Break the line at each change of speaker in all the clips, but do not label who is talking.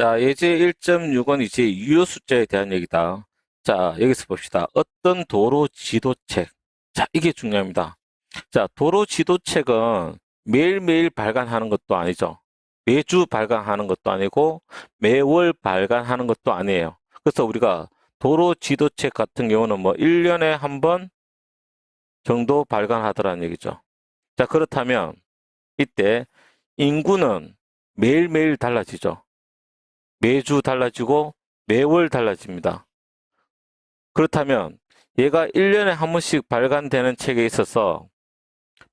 자, 예제 1.6은 이제 유효 숫자에 대한 얘기다. 자, 여기서 봅시다. 어떤 도로 지도책. 자, 이게 중요합니다. 자, 도로 지도책은 매일매일 발간하는 것도 아니죠. 매주 발간하는 것도 아니고 매월 발간하는 것도 아니에요. 그래서 우리가 도로 지도책 같은 경우는 뭐 1년에 한 번 정도 발간하더라는 얘기죠. 자, 그렇다면 이때 인구는 매일매일 달라지죠. 매주 달라지고 매월 달라집니다. 그렇다면 얘가 1년에 한 번씩 발간되는 책에 있어서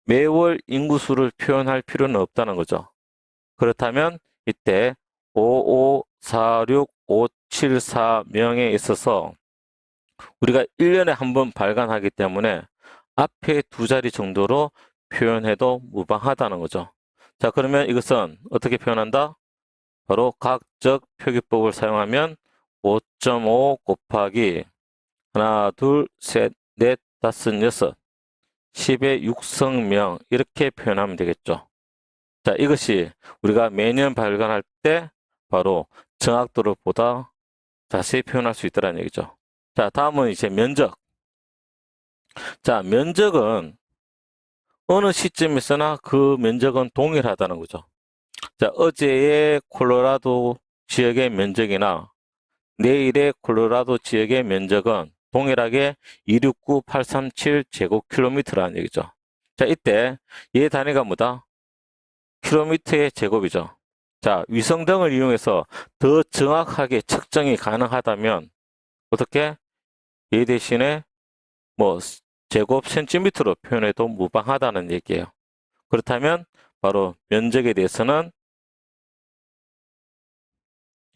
매월 인구수를 표현할 필요는 없다는 거죠. 그렇다면 이때 5546574명에 있어서 우리가 1년에 한 번 발간하기 때문에 앞에 두 자리 정도로 표현해도 무방하다는 거죠. 자, 그러면 이것은 어떻게 표현한다? 바로 각적 표기법을 사용하면 5.5 곱하기 하나, 둘, 셋, 넷, 다섯, 여섯, 10의 육성명 이렇게 표현하면 되겠죠. 자, 이것이 우리가 매년 발간할 때 바로 정확도를 보다 자세히 표현할 수 있다는 얘기죠. 자, 다음은 이제 면적. 자, 면적은 어느 시점에서나 그 면적은 동일하다는 거죠. 자, 어제의 콜로라도 지역의 면적이나 내일의 콜로라도 지역의 면적은 동일하게 269837 제곱킬로미터라는 얘기죠. 자, 이때 얘 단위가 뭐다? 킬로미터의 제곱이죠. 자, 위성 등을 이용해서 더 정확하게 측정이 가능하다면 어떻게? 얘 대신에 뭐 제곱 센티미터로 표현해도 무방하다는 얘기예요. 그렇다면 바로 면적에 대해서는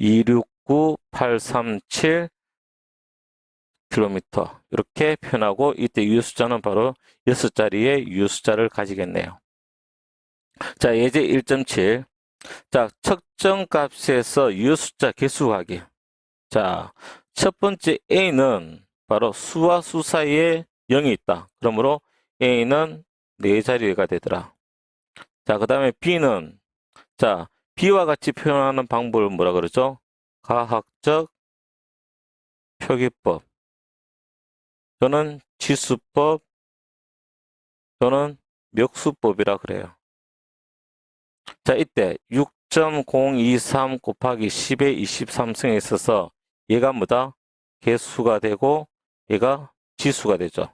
269837 킬로미터 이렇게 표현하고 이때 유효숫자는 바로 6자리의 유효숫자를 가지겠네요. 자, 예제 1.7. 자, 측정 값에서 유효숫자 개수 구하기. 자, 첫 번째 A는 바로 수와 수 사이에 0이 있다. 그러므로 A는 4자리가 되더라. 자, 그 다음에 B는 자, B와 같이 표현하는 방법을 뭐라 그러죠? 가학적 표기법. 또는 지수법 또는 멱수법이라 그래요. 자, 이때 6.023 곱하기 10의 23승에 있어서 얘가 뭐다? 개수가 되고 얘가 지수가 되죠.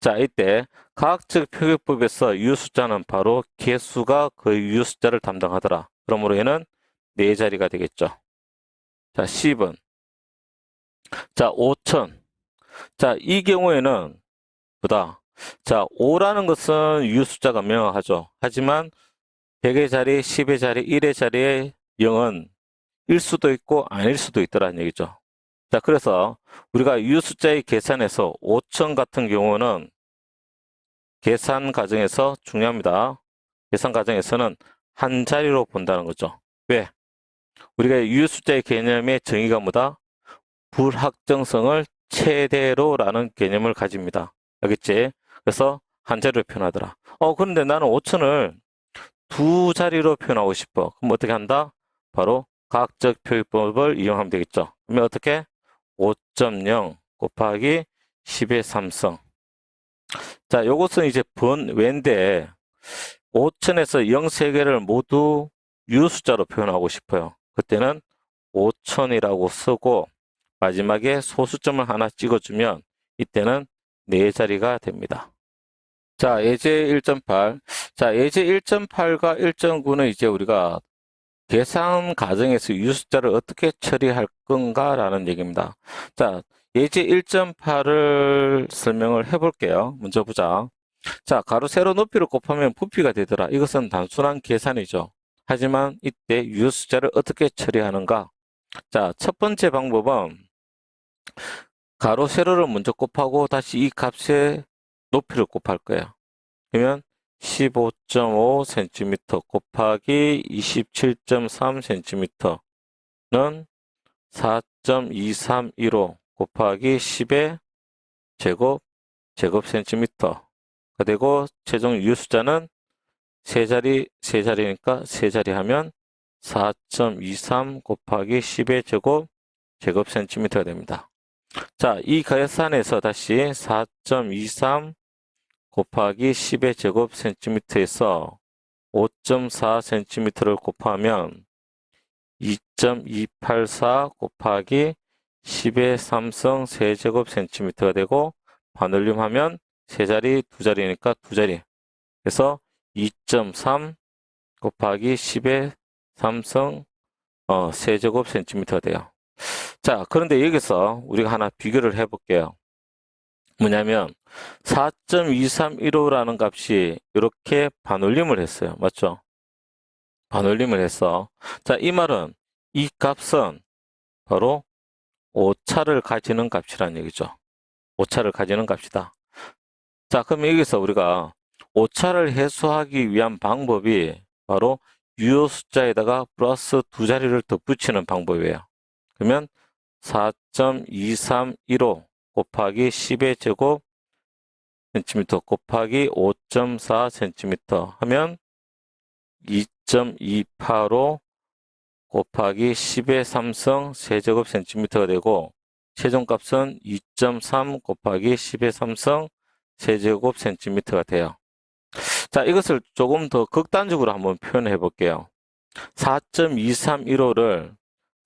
자, 이때 과학적 표기법에서 유효 숫자는 바로 개수가 그 유효 숫자를 담당하더라. 그러므로 얘는 네 자리가 되겠죠. 자, 10은 자, 5천 자, 이 경우에는 보다. 자, 5라는 것은 유효숫자가 명확하죠. 하지만 100의 자리, 10의 자리, 1의 자리에 0은 일 수도 있고 아닐 수도 있다는 얘기죠. 자, 그래서 우리가 유효숫자의 계산에서 5천 같은 경우는 계산 과정에서 중요합니다. 계산 과정에서는 한 자리로 본다는 거죠. 왜? 우리가 유효숫자의 개념의 정의가 뭐다? 불확정성을 최대로라는 개념을 가집니다. 알겠지? 그래서 한 자리로 표현하더라. 어, 그런데 나는 5천을 두 자리로 표현하고 싶어. 그럼 어떻게 한다? 바로 과학적 표기법을 이용하면 되겠죠. 그러면 어떻게? 5.0 곱하기 10의 3성. 자, 요것은 이제 번, 외인데 5천에서 0 3개를 모두 유숫자로 표현하고 싶어요. 그때는 5천이라고 쓰고 마지막에 소수점을 하나 찍어주면 이때는 네 자리가 됩니다. 자, 예제 1.8. 자, 예제 1.8과 1.9는 이제 우리가 계산 과정에서 유숫자를 어떻게 처리할 건가라는 얘기입니다. 자, 예제 1.8을 설명을 해볼게요. 먼저 보자. 자, 가로 세로 높이를 곱하면 부피가 되더라. 이것은 단순한 계산이죠. 하지만 이때 유효 숫자를 어떻게 처리하는가? 자, 첫 번째 방법은 가로 세로를 먼저 곱하고 다시 이 값의 높이를 곱할 거예요. 그러면 15.5cm 곱하기 27.3cm는 4.2315 곱하기 10의 제곱 제곱 센티미터가 되고 최종 유효 숫자는 세 자리 세 자리니까 세 자리 하면 4.23 곱하기 10의 제곱 제곱 센티미터가 됩니다. 자, 이 계산에서 다시 4.23 곱하기 10의 제곱 센티미터에서 5.4 센티미터를 곱하면 2.284 곱하기 10의 3승 세제곱 센티미터가 되고 반올림 하면 세 자리, 두 자리니까 두 자리. 그래서 2.3 곱하기 10의 3승 어, 세제곱 센티미터가 돼요. 자, 그런데 여기서 우리가 하나 비교를 해볼게요. 뭐냐면 4.2315라는 값이 이렇게 반올림을 했어요. 맞죠? 반올림을 했어. 자, 이 말은 이 값은 바로 오차를 가지는 값이라는 얘기죠. 오차를 가지는 값이다. 자, 그럼 여기서 우리가 오차를 해소하기 위한 방법이 바로 유효 숫자에다가 플러스 두 자리를 더 붙이는 방법이에요. 그러면 4.2315 곱하기 10의 제곱 센티미터 곱하기 5.4 센티미터 하면 2.285 곱하기 10의 3승 세제곱 센티미터가 되고 최종값은 2.3 곱하기 10의 3승 세제곱 센티미터가 돼요. 자, 이것을 조금 더 극단적으로 한번 표현해 볼게요. 4.2315를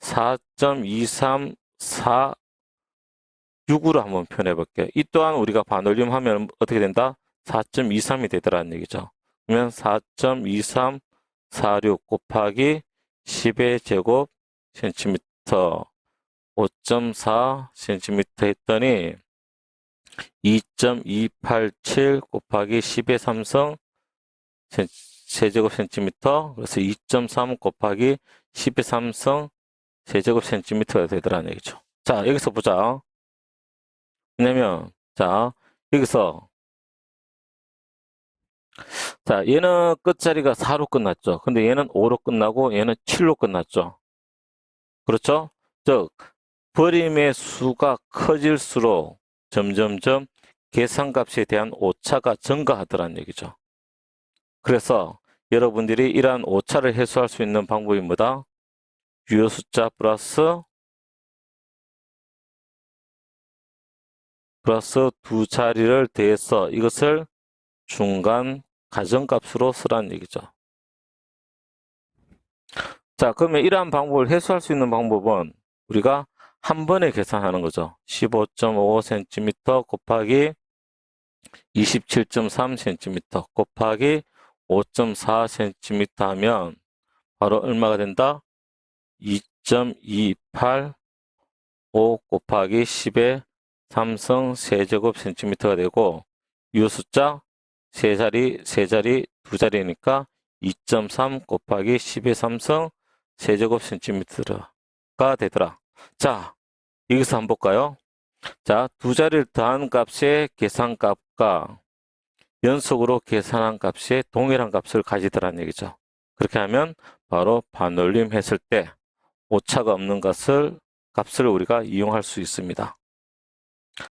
4.234육으로 한번 표현해 볼게요. 이 또한 우리가 반올림 하면 어떻게 된다? 4.23이 되더라는 얘기죠. 그러면 4.2346 곱하기 10의 제곱 센티미터 5.4 센티미터 했더니 2.287 곱하기 10의 3승 세제곱 센티미터 그래서 2.3 곱하기 10의 3승 세제곱 센티미터가 되더라는 얘기죠. 자 여기서 보자. 왜냐면 자 여기서 자 얘는 끝자리가 4로 끝났죠. 근데 얘는 5로 끝나고 얘는 7로 끝났죠. 그렇죠? 즉 버림의 수가 커질수록 점점점 계산값에 대한 오차가 증가하더라는 얘기죠. 그래서 여러분들이 이러한 오차를 해소할 수 있는 방법이 뭐다? 유효 숫자 플러스 플러스 두 자리를 더해서 이것을 중간 가정값으로 쓰라는 얘기죠. 자, 그러면 이러한 방법을 해소할 수 있는 방법은 우리가 한 번에 계산하는 거죠. 15.5cm 곱하기 27.3cm 곱하기 5.4cm 하면 바로 얼마가 된다? 2.285 곱하기 10의 3승 세제곱 센티미터가 되고 이 숫자 세 자리, 세 자리, 두 자리니까 2.3 곱하기 10의 3승 세제곱 센티미터가 되더라. 자, 여기서 한번 볼까요? 자, 두 자리를 더한 값의 계산값과 연속으로 계산한 값의 동일한 값을 가지더라는 얘기죠. 그렇게 하면 바로 반올림 했을 때 오차가 없는 것을 값을 우리가 이용할 수 있습니다.